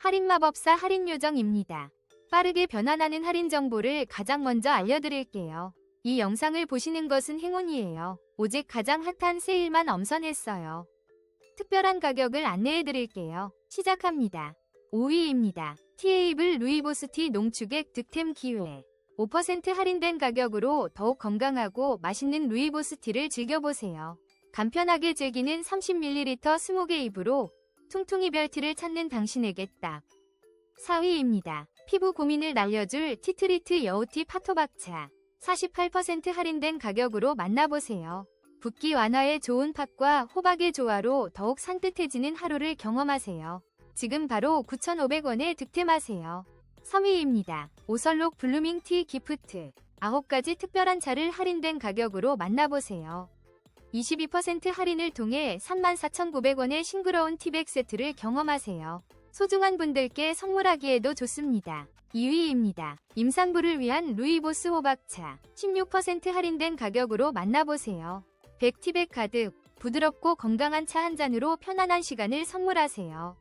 할인 마법사 할인 요정입니다. 빠르게 변환하는 할인 정보를 가장 먼저 알려드릴게요. 이 영상을 보시는 것은 행운이에요. 오직 가장 핫한 세일만 엄선했어요. 특별한 가격을 안내해드릴게요. 시작합니다. 5위입니다. 티에이블 루이보스티 농축액 득템 기회. 5% 할인된 가격으로 더욱 건강하고 맛있는 루이보스티를 즐겨보세요. 간편하게 즐기는 30ml 20개 입으로 퉁퉁이 별티를 찾는 당신에게 딱. 4위입니다. 피부 고민을 날려줄 티트리트 여우티 파토박차. 48% 할인된 가격으로 만나보세요. 붓기 완화에 좋은 팥과 호박의 조화로 더욱 산뜻해지는 하루를 경험하세요. 지금 바로 9,500원에 득템하세요. 3위입니다. 오설록 블루밍 티 기프트. 9가지 특별한 차를 할인된 가격으로 만나보세요. 22% 할인을 통해 34,900원의 싱그러운 티백 세트를 경험하세요. 소중한 분들께 선물하기에도 좋습니다. 2위입니다. 임산부를 위한 루이보스 호박차. 16% 할인된 가격으로 만나보세요. 100티백 가득, 부드럽고 건강한 차 한 잔으로 편안한 시간을 선물하세요.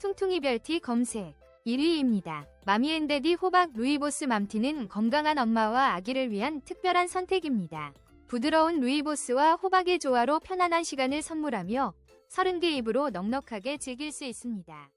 퉁퉁이 별티 검색. 1위입니다. 마미앤데디 호박 루이보스 맘티는 건강한 엄마와 아기를 위한 특별한 선택입니다. 부드러운 루이보스와 호박의 조화로 편안한 시간을 선물하며 30개 입으로 넉넉하게 즐길 수 있습니다.